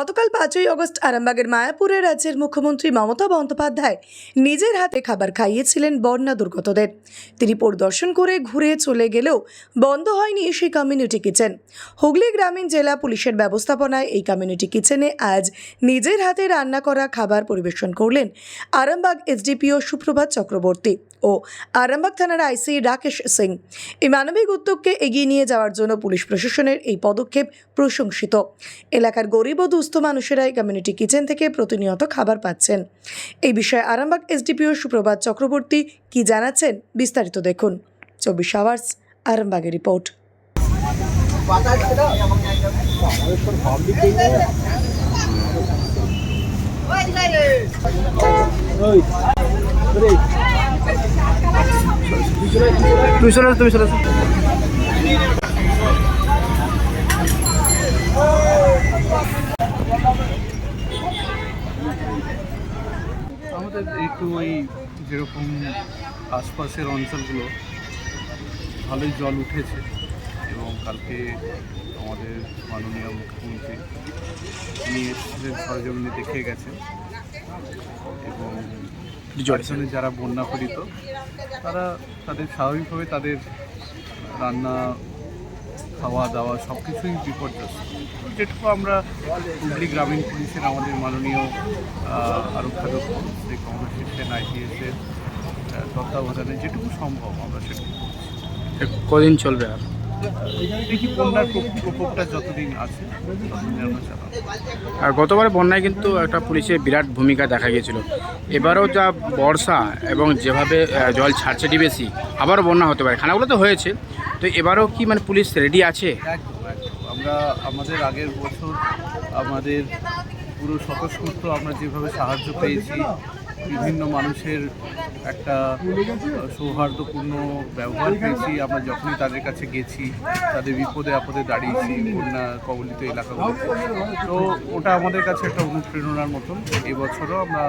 গতকাল পাঁচই আগস্ট আরামবাগের মায়াপুরে রাজ্যের মুখ্যমন্ত্রী মমতা বন্দ্যোপাধ্যায় নিজের হাতে খাবার খাইয়েছিলেন বন্যা দুর্গতদের। তিনি পরিদর্শন করে ঘুরে চলে গেলেও বন্ধ হয়নি সেই কমিউনিটি কিচেন হুগলি গ্রামীণ জেলা পুলিশের ব্যবস্থাপনায় এই কমিউনিটি কিচেনে আজ নিজের হাতে রান্না করা খাবার পরিবেশন করলেন আরামবাগ এসডিপিও সুপ্রভাত চক্রবর্তী। ও আরামবাগ থানার আইসি রাকেশ সিং। এই মানবিক উদ্যোগকে এগিয়ে নিয়ে যাওয়ার জন্য পুলিশ প্রশাসনের এই পদক্ষেপ প্রশংসিত। এলাকার গরিব ও দুস্থ মানুষেরা এই কমিউনিটি কিচেন থেকে প্রতিনিয়ত খাবার পাচ্ছেন। এই বিষয়ে আরামবাগ এসডিপিও সুপ্রভাত চক্রবর্তী কি জানাচ্ছেন বিস্তারিত দেখুন। চব্বিশ আওয়ার্স, আরামবাগের রিপোর্ট। তুমি চলে চলে আমাদের একটু ওই যেরকম আশপাশের অঞ্চলগুলো, ভালোই জল উঠেছে এবং কালকে আমাদের মাননীয় মুখ্যমন্ত্রী তিনি এসেছিলেন সরজমিনে দেখে গেছেন এবং জর্জনে যারা বন্যা পীড়িত তারা তাদের স্বাভাবিকভাবে তাদের রান্না খাওয়া দাওয়া সব কিছুই বিপর্যস্ত। যেটুকু আমরা হুগলি গ্রামীণ পুলিশের আমাদের মাননীয় আরক্ষাধ্যক্ষ শ্রী কংগ্রেস সেন আইপিএসের তত্ত্বাবধানে যেটুকু সম্ভব আমরা সেটুকু কদিন চলবে আর? দেখি বন্যার প্রকোপটা যতদিন আছে ততদিন আমরা চালাবো আর গতবারে বন্যায় কিন্তু একটা পুলিশের বিরাট ভূমিকা দেখা গিয়েছিল। এবারও যা বর্ষা এবং যেভাবে জল ছাড়ছে বেশি আবারও বন্যা হতে পারে। খানাগুলো তো হয়েছে তো এবারও কি মানে পুলিশ রেডি আছে? আমরা আমাদের আগের বছর আমাদের পুরো স্বতঃস্ফূর্ত আমরা যেভাবে সাহায্য পেয়েছি বিভিন্ন মানুষের একটা সৌহার্দ্যপূর্ণ ব্যবহার পেয়েছি। আমরা যখনই তাদের কাছে গেছি, তাদের বিপদে আপদে দাঁড়িয়েছি, বন্যা কবলিত এলাকাগুলোতে। তো ওটা আমাদের কাছে একটা অনুপ্রেরণার মতন। এবছরও আমরা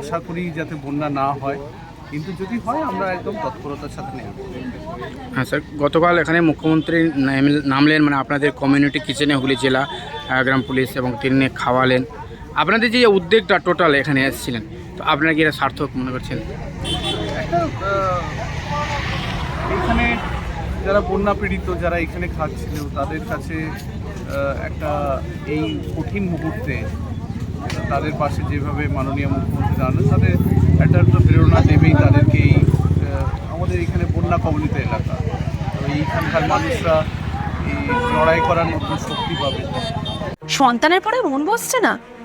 আশা করি যাতে বন্যা না হয়। কিন্তু যদি হয়, আমরা একদম তৎপরতার সাথে নেব হ্যাঁ স্যার, গতকাল এখানে মুখ্যমন্ত্রী নামলেন মানে আপনাদের কমিউনিটি কিচেনে হুগলি জেলা গ্রাম পুলিশ এবং তিনি খাওয়ালেন। আপনাদের যে উদ্যোগটা টোটাল এখানে এসেছিলেন আপনারা কি এটা সার্থক মনে করছেন? এখানে যারা বন্যা পীড়িত যারা এখানে খাচ্ছিল তাদের কাছে একটা এই কঠিন মুহূর্তে তাদের পাশে যেভাবে মাননীয় মুখ্যমন্ত্রী দাঁড়ানো তাদের একটা তো প্রেরণা দেবেই তাদেরকে এই আমাদের এখানে বন্যা কবলিত এলাকা। তো এইখানকার মানুষরা এই লড়াই করার মতো শক্তি পাবে। সন্তানের পরে মন বসছে না?